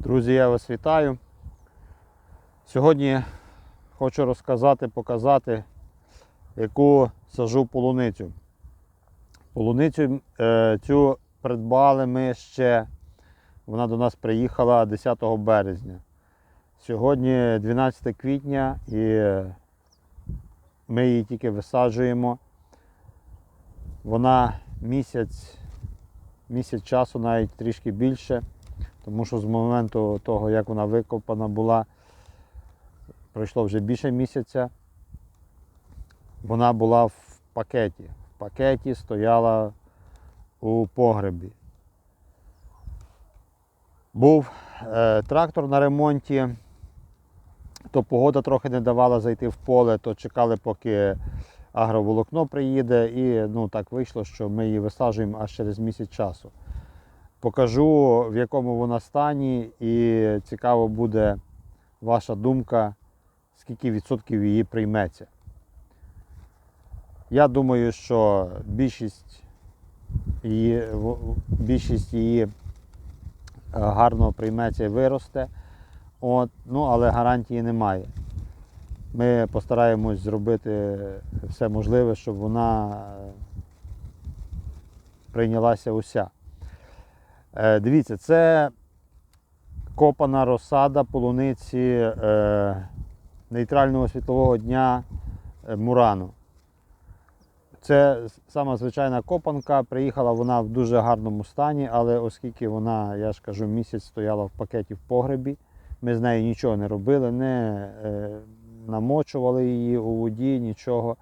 Друзі, я вас вітаю. Сьогодні хочу розказати, показати, яку сажу полуницю. Полуницю е, цю придбали ми ще, вона до нас приїхала 10 березня. Сьогодні 12 квітня і ми її тільки висаджуємо. Вона місяць, місяць часу, навіть трішки більше. Тому що з моменту того, як вона викопана була, пройшло вже більше місяця. Вона була в пакеті. В пакеті стояла у погребі. Був е, трактор на ремонті, то погода трохи не давала зайти в поле, то чекали, поки агроволокно приїде, і ну, так вийшло, що ми її висаджуємо аж через місяць часу. Покажу, в якому вона стані, і цікаво буде ваша думка, скільки відсотків її прийметься. Я думаю, що більшість її, більшість її е, гарно прийметься і виросте, От, ну, але гарантії немає. Ми постараємось зробити все можливе, щоб вона е, прийнялася уся. Е, Дивіться, це копана розсада полуниці е, нейтрального світлового дня е, Мурану. Це сама звичайна копанка. Приїхала вона в дуже гарному стані, але оскільки вона, я ж кажу, місяць стояла в пакеті в погребі, ми з нею нічого не робили, не намочували її у воді, нічого,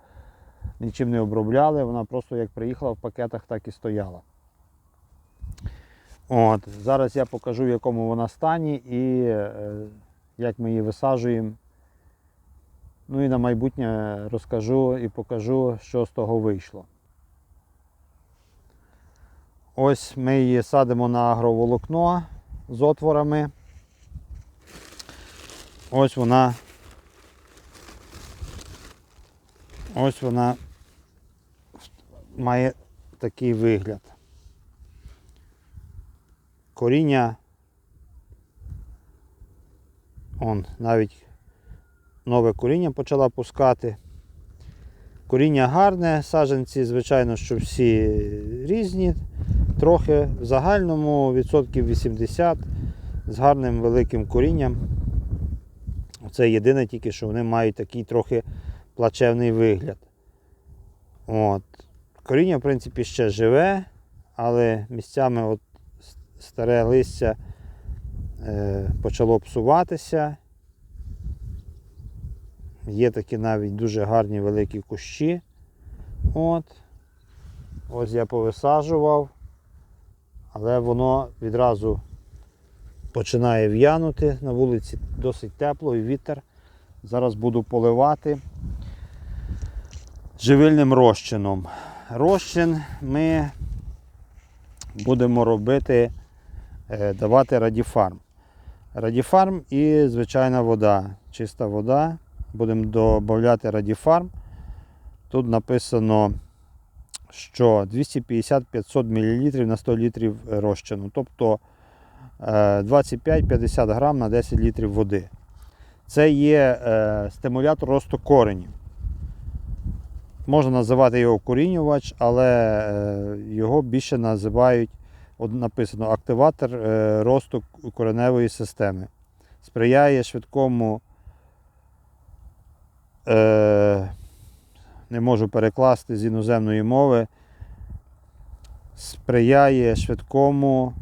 нічим не обробляли. Вона просто як приїхала в пакетах, так і стояла. От, зараз я покажу, в якому вона стані і е, як ми її висаджуємо. Ну і на майбутнє розкажу і покажу, що з того вийшло. Ось ми її садимо на агроволокно з отворами. Ось вона. Ось вона має такий вигляд. Коріння. Он навіть нове коріння почала пускати. Коріння гарне, саджанці, звичайно, що всі різні, трохи в загальному відсотків 80 з гарним великим корінням. Це єдине тільки, що вони мають такий трохи плачевний вигляд. От. Коріння, в принципі, ще живе, але місцями от старе листя е, почало псуватися. Є такі навіть дуже гарні великі кущі. От. Ось я повисаджував, але воно відразу починає в'янути. На вулиці досить тепло і вітер. Зараз буду поливати живильним розчином. Розчин ми будемо робити, давати радіфарм. Радіфарм і звичайна вода, чиста вода. Будемо додати радіфарм. Тут написано, що 250-500 мл на 100 літрів розчину. Тобто е, 25-50 грам на 10 літрів води. Це є е, стимулятор росту коренів. Можна називати його корінювач, але е, його більше називають, от написано, активатор е, росту кореневої системи. Сприяє швидкому, е, не можу перекласти з іноземної мови, сприяє швидкому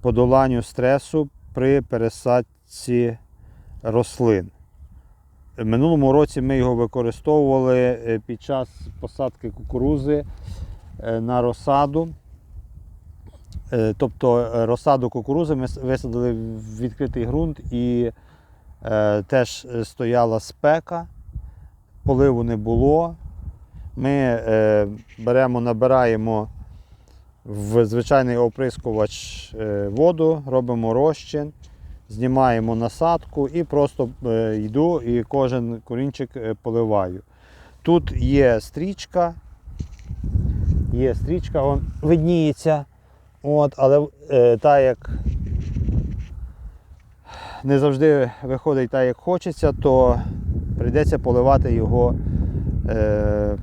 подоланню стресу при пересадці рослин. В минулому році ми його використовували е, під час посадки кукурузи на розсаду. Е, Тобто е, розсаду кукурузи ми висадили в відкритий ґрунт і е, теж е, стояла спека, поливу не було. Ми е, беремо, набираємо в звичайний оприскувач е, воду, робимо розчин, знімаємо насадку і просто е, йду і кожен корінчик поливаю. Тут є стрічка, є стрічка, вон видніється. От, але е, та як не завжди виходить так, як хочеться, то прийдеться поливати його. Е,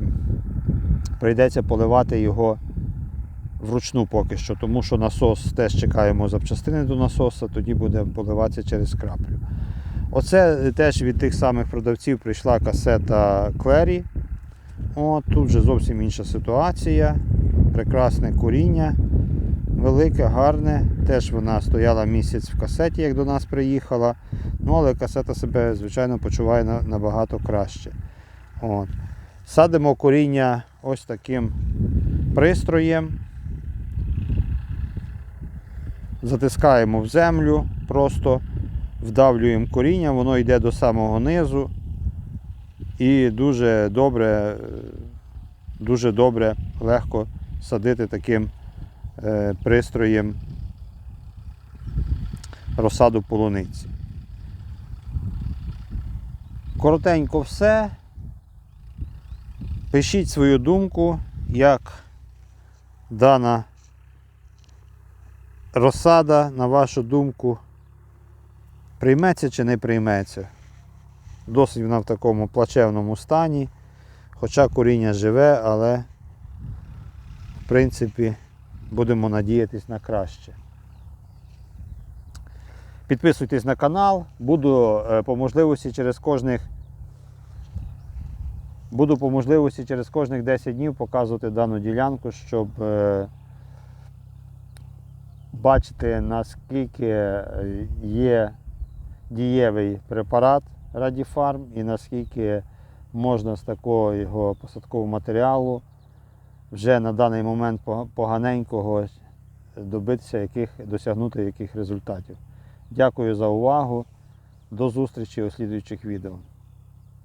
прийдеться поливати його вручну поки що, тому що насос теж чекаємо запчастини до насоса, тоді буде поливатися через краплю. Оце теж від тих самих продавців прийшла касета Клері. От, тут вже зовсім інша ситуація. Прекрасне коріння, велике, гарне. Теж вона стояла місяць в касеті, як до нас приїхала. Ну, але касета себе, звичайно, почуває набагато краще. От. Садимо коріння ось таким пристроєм. Затискаємо в землю, просто вдавлюємо коріння, воно йде до самого низу. І дуже добре, дуже добре, легко садити таким пристроєм розсаду полуниці. Коротенько все. Пишіть свою думку, як дана розсада, на вашу думку, прийметься чи не прийметься. Досить вона в такому плачевному стані. Хоча коріння живе, але в принципі будемо надіятись на краще. Підписуйтесь на канал, буду е, по можливості через кожних Буду по можливості через кожних 10 днів показувати дану ділянку, щоб е, бачити наскільки е, є дієвий препарат Радіфарм і наскільки можна з такого його посадкового матеріалу вже на даний момент поганенького добитися яких, досягнути яких результатів. Дякую за увагу. До зустрічі у слідуючих відео.